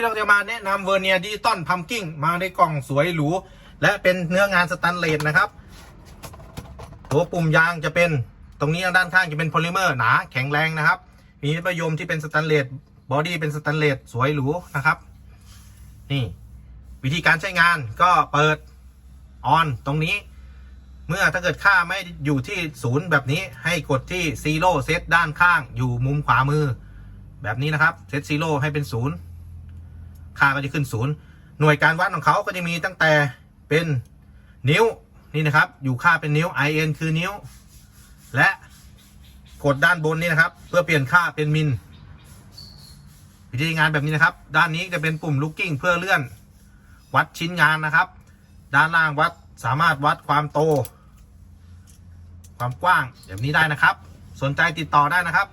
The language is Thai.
นี้เราจะมาแนะนำเวอร์เนียดิจิตอลพัมกิ้งมาในกล่องสวยหรู และเป็นเนื้องานสแตนเลสนะครับ ตัวปุ่มยางจะเป็นตรงนี้ด้านข้างจะเป็นโพลิเมอร์หนาแข็งแรงนะครับ มีประยมที่เป็นสแตนเลสบอดี้เป็นสแตนเลสสวยหรูนะครับ นี่ วิธีการใช้งานก็เปิดออนตรงนี้ เมื่อถ้าเกิดค่าไม่อยู่ที่ศูนย์แบบนี้ให้กดที่ซีโร่เซตด้านข้างอยู่มุมขวามือ แบบนี้นะครับเซตซีโร่ให้เป็นศูนย์ ค่าก็จะขึ้นศูนย์หน่วยการวัดของเขาก็จะมีตั้งแต่เป็นนิ้วนี่นะครับ อยู่ค่าเป็นนิ้ว IN คือนิ้ว และกดด้านบนนี้นะครับ เพื่อเปลี่ยนค่าเป็นมิลวิธีงานแบบนี้นะครับ ด้านนี้จะเป็นปุ่ม looking เพื่อเลื่อน วัดชิ้นงานนะครับ ด้านล่างวัดสามารถวัดความโต ความกว้างแบบนี้ได้นะครับ สนใจติดต่อได้นะครับ